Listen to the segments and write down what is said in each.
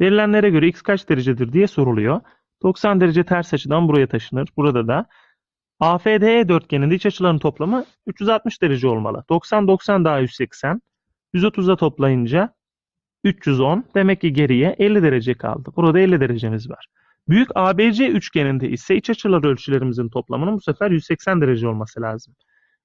Verilenlere göre x kaç derecedir diye soruluyor. 90 derece ters açıdan buraya taşınır. Burada da AFDE dörtgeninde iç açıların toplamı 360 derece olmalı. 90 90 daha 180. 130'a toplayınca 310. Demek ki geriye 50 derece kaldı. Burada 50 derecemiz var. Büyük ABC üçgeninde ise iç açılar ölçülerimizin toplamının bu sefer 180 derece olması lazım.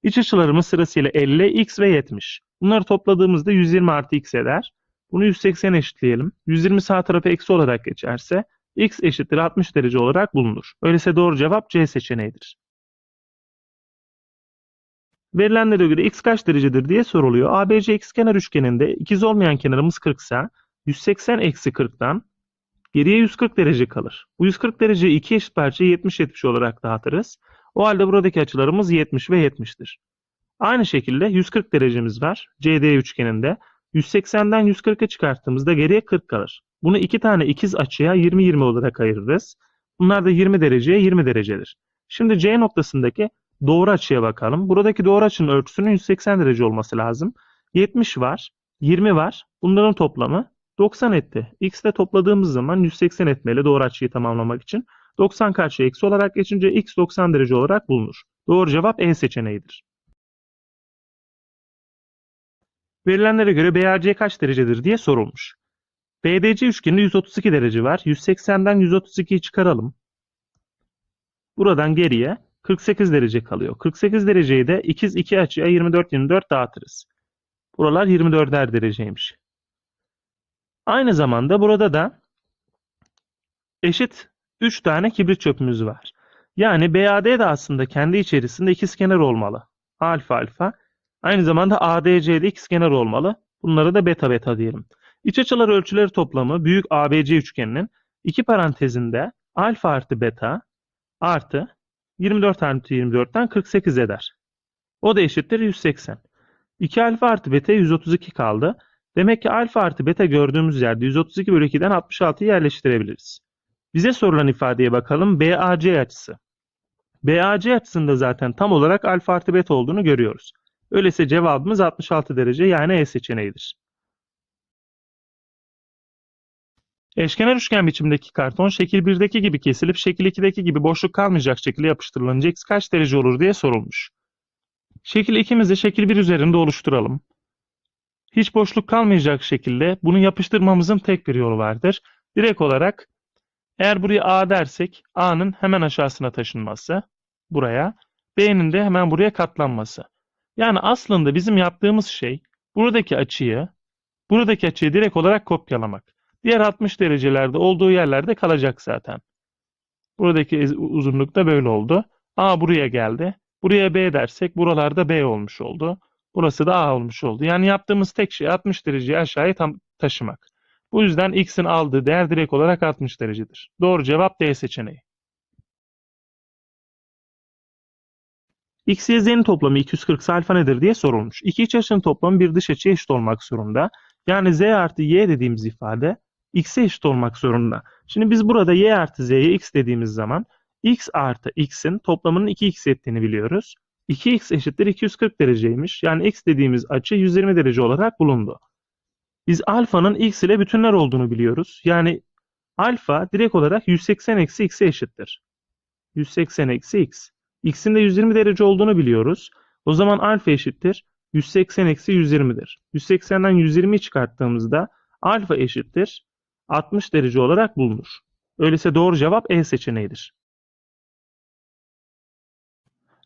İç açılarımız sırasıyla 50, x ve 70. Bunları topladığımızda 120 artı x eder. Bunu 180 eşitleyelim. 120 sağ tarafa eksi olarak geçerse x eşittir 60 derece olarak bulunur. Öyleyse doğru cevap C seçeneğidir. Verilenlere göre x kaç derecedir diye soruluyor. ABC ikizkenar üçgeninde ikiz olmayan kenarımız 40 ise 180 eksi 40'tan geriye 140 derece kalır. Bu 140 dereceyi iki eşit parçaya 70-70 olarak dağıtırız. O halde buradaki açılarımız 70 ve 70'tir. Aynı şekilde 140 derecemiz var CD üçgeninde. 180'den 140'a çıkarttığımızda geriye 40 kalır. Bunu iki tane ikiz açıya 20-20 olarak ayırırız. Bunlar da 20 dereceye 20 derecedir. Şimdi C noktasındaki doğru açıya bakalım. Buradaki doğru açının ölçüsünün 180 derece olması lazım. 70 var, 20 var. Bunların toplamı 90 etti. X ile topladığımız zaman 180 etmeli doğru açıyı tamamlamak için. 90 karşıya eksi olarak geçince x 90 derece olarak bulunur. Doğru cevap E seçeneğidir. Verilenlere göre BAC kaç derecedir diye sorulmuş. BDC üçgeninde 132 derece var. 180'den 132'yi çıkaralım. Buradan geriye 48 derece kalıyor. 48 dereceyi de ikiz iki açıya 24-24 dağıtırız. Buralar 24'er dereceymiş. Aynı zamanda burada da eşit 3 tane kibrit çöpümüz var. Yani BAD de aslında kendi içerisinde ikizkenar olmalı. Alfa alfa. Aynı zamanda ADC de ikizkenar olmalı. Bunları da beta beta diyelim. İç açılar ölçüleri toplamı büyük ABC üçgeninin iki parantezinde alfa artı beta artı 24 artı 24'ten 48 eder. O da eşittir 180. 2 alfa artı beta 132 kaldı. Demek ki alfa artı beta gördüğümüz yerde 132 bölü 2'den 66'yı yerleştirebiliriz. Bize sorulan ifadeye bakalım. BAC açısı. BAC açısında zaten tam olarak alfa artı beta olduğunu görüyoruz. Öyleyse cevabımız 66 derece yani E seçeneğidir. Eşkenar üçgen biçimdeki karton şekil 1'deki gibi kesilip şekil 2'deki gibi boşluk kalmayacak şekilde yapıştırılınca x kaç derece olur diye sorulmuş. Şekil 2'mizi şekil 1 üzerinde oluşturalım. Hiç boşluk kalmayacak şekilde bunu yapıştırmamızın tek bir yolu vardır. Direkt olarak eğer buraya A dersek A'nın hemen aşağısına taşınması buraya, B'nin de hemen buraya katlanması. Yani aslında bizim yaptığımız şey buradaki açıyı buradaki açıyı direkt olarak kopyalamak. Diğer 60 derecelerde olduğu yerlerde kalacak zaten. Buradaki uzunluk da böyle oldu. A buraya geldi. Buraya B dersek buralarda B olmuş oldu. Burası da A olmuş oldu. Yani yaptığımız tek şey 60 dereceyi aşağıya tam taşımak. Bu yüzden x'in aldığı değer direkt olarak 60 derecedir. Doğru cevap D seçeneği. X, Y, Z'nin toplamı 240 ise alfa nedir diye sorulmuş. İki iç açının toplamı bir dış açıya eşit olmak zorunda. Yani Z artı Y dediğimiz ifade X'e eşit olmak zorunda. Şimdi biz burada Y artı Z'ye X dediğimiz zaman X artı X'in toplamının 2X ettiğini biliyoruz. 2X eşittir 240 dereceymiş. Yani X dediğimiz açı 120 derece olarak bulundu. Biz alfanın X ile bütünler olduğunu biliyoruz. Yani alfa direkt olarak 180 eksi X'e eşittir. 180 eksi X. X'in de 120 derece olduğunu biliyoruz. O zaman alfa eşittir 180 eksi 120'dir. 180'den 120'yi çıkarttığımızda alfa eşittir 60 derece olarak bulunur. Öyleyse doğru cevap E seçeneğidir.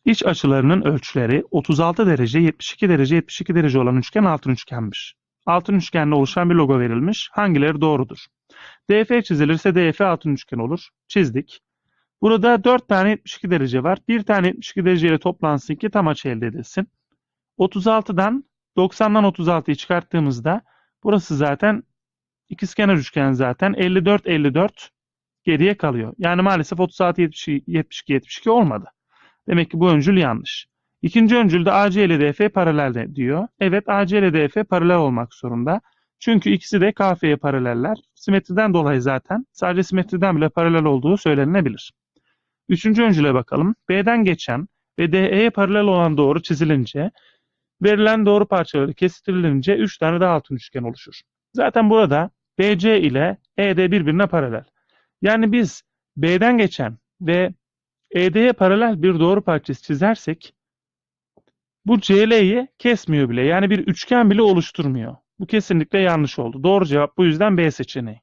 İç açılarının ölçüleri 36 derece, 72 derece, 72 derece olan üçgen altın üçgenmiş. Altın üçgenle oluşan bir logo verilmiş. Hangileri doğrudur? DF çizilirse DF altın üçgen olur. Çizdik. Burada 4 tane 72 derece var. Bir tane 72 derece ile toplansın ki tam açı elde edilsin. 36'dan 90'dan 36'yı çıkarttığımızda burası zaten ikizkenar üçgen zaten 54 54 geriye kalıyor. Yani maalesef 36 72 72 72 olmadı. Demek ki bu öncül yanlış. İkinci öncülde AC ile DF paralel diyor. Evet AC ile DF paralel olmak zorunda. Çünkü ikisi de KF'ye paraleller. Simetriden dolayı zaten sadece simetriden bile paralel olduğu söylenebilir. Üçüncü öncüle bakalım. B'den geçen ve DE'ye paralel olan doğru çizilince verilen doğru parçaları kestirilince 3 tane daha altın üçgen oluşur. Zaten burada BC ile ED birbirine paralel. Yani biz B'den geçen ve ED'ye paralel bir doğru parçası çizersek bu CL'yi kesmiyor bile. Yani bir üçgen bile oluşturmuyor. Bu kesinlikle yanlış oldu. Doğru cevap bu yüzden B seçeneği.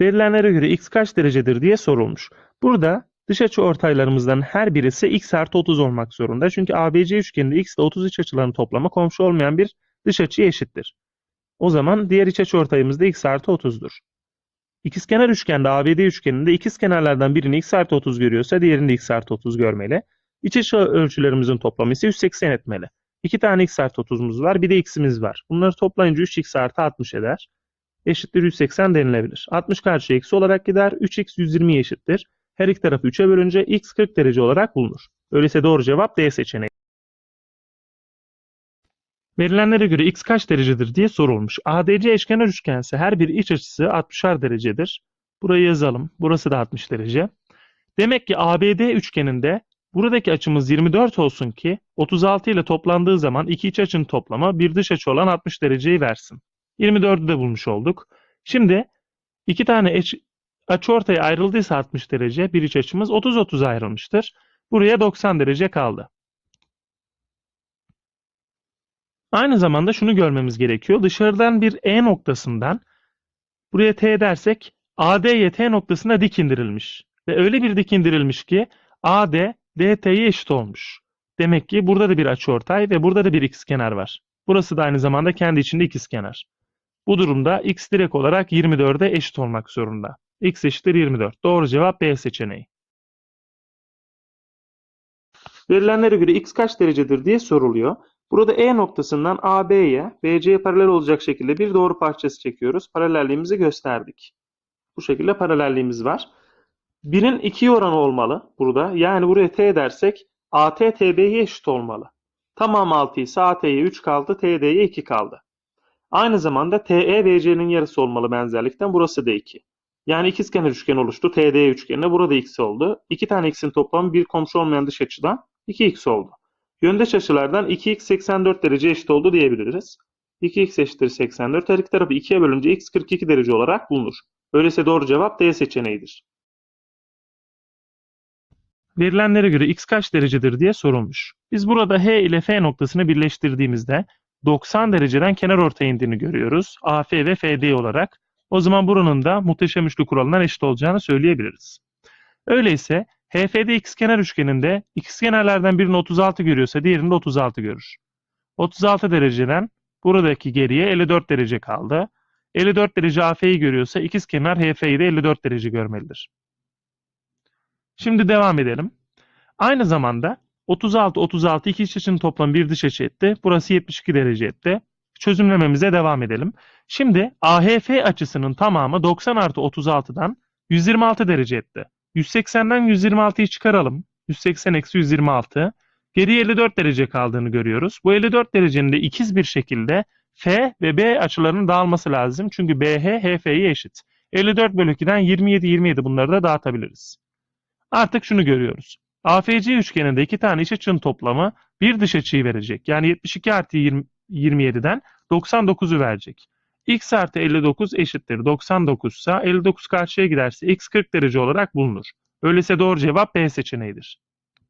Verilenlere göre x kaç derecedir diye sorulmuş. Burada dış açı ortaylarımızdan her birisi x artı 30 olmak zorunda. Çünkü ABC üçgeninde x ile 30 iç açıların toplamı komşu olmayan bir dış açıya eşittir. O zaman diğer iç açı ortayımız da x artı 30'dur. İkizkenar üçgende ABD üçgeninde ikizkenarlardan birini x artı 30 görüyorsa diğerini de x artı 30 görmeli. İç açı ölçülerimizin toplamı ise 180 etmeli. İki tane x artı 30'umuz var bir de x'imiz var. Bunları toplayınca 3x artı 60 eder. Eşittir 180 denilebilir. 60 karşıya eksi olarak gider. 3x 120'ye eşittir. Her iki tarafı 3'e bölünce x 40 derece olarak bulunur. Öyleyse doğru cevap D seçeneği. Verilenlere göre x kaç derecedir diye sorulmuş. ADC eşkenar üçgense her bir iç açısı 60'ar derecedir. Burayı yazalım. Burası da 60 derece. Demek ki ABD üçgeninde buradaki açımız 24 olsun ki 36 ile toplandığı zaman iki iç açının toplamı bir dış açı olan 60 dereceyi versin. 24'ü de bulmuş olduk. Şimdi iki tane eş, açı ortaya ayrıldıysa 60 derece bir iç açımız 30-30 ayrılmıştır. Buraya 90 derece kaldı. Aynı zamanda şunu görmemiz gerekiyor. Dışarıdan bir E noktasından buraya T dersek AD'ye T noktasına dik indirilmiş. Ve öyle bir dik indirilmiş ki AD DT'ye eşit olmuş. Demek ki burada da bir açıortay ve burada da bir ikizkenar var. Burası da aynı zamanda kendi içinde ikizkenar. Bu durumda x direkt olarak 24'e eşit olmak zorunda. x eşittir 24. Doğru cevap B seçeneği. Verilenlere göre x kaç derecedir diye soruluyor. Burada E noktasından AB'ye, BC'ye paralel olacak şekilde bir doğru parçası çekiyoruz. Paralelliğimizi gösterdik. Bu şekilde paralelliğimiz var. 1'in 2'ye oranı olmalı burada. Yani buraya T dersek AT TB'ye eşit olmalı. Tamam 6 ise AT'ye 3 kaldı, TD'ye 2 kaldı. Aynı zamanda TE BC'nin yarısı olmalı benzerlikten. Burası da 2. Yani ikizkenar üçgen oluştu. TD üçgenine burada x oldu. İki tane x'in toplamı bir komşu olmayan dış açıdan 2x oldu. Yöndeş açılardan 2x 84 derece eşit oldu diyebiliriz. 2x eşittir 84. Her iki tarafı 2'ye bölünce x 42 derece olarak bulunur. Öyleyse doğru cevap D seçeneğidir. Verilenlere göre x kaç derecedir diye sorulmuş. Biz burada H ile F noktasını birleştirdiğimizde 90 dereceden kenar ortaya indiğini görüyoruz. AF ve FD olarak. O zaman buranın da muhteşem üçlü kuralından eşit olacağını söyleyebiliriz. Öyleyse HFD ikizkenar üçgeninde ikizkenarlardan birini 36 görüyorsa diğerini de 36 görür. 36 dereceden buradaki geriye 54 derece kaldı. 54 derece AF'yi görüyorsa ikizkenar HF'yi de 54 derece görmelidir. Şimdi devam edelim. Aynı zamanda 36 36 iki iç açının toplamı bir dış açı etti. Burası 72 derece etti. Çözümlememize devam edelim. Şimdi AHF açısının tamamı 90 artı 36'dan 126 derece etti. 180'den 126'yı çıkaralım. 180 eksi 126. Geriye 54 derece kaldığını görüyoruz. Bu 54 derecenin de ikiz bir şekilde F ve B açılarının dağılması lazım. Çünkü BH HF'ye eşit. 54 bölü 2'den 27 27 bunları da dağıtabiliriz. Artık şunu görüyoruz. AFC üçgeninde iki tane iç açının toplamı bir dış açıyı verecek. Yani 72 artı 20, 27'den 99'u verecek. x artı 59 eşittir 99 ise 59 karşıya giderse x 40 derece olarak bulunur. Öyleyse doğru cevap B seçeneğidir.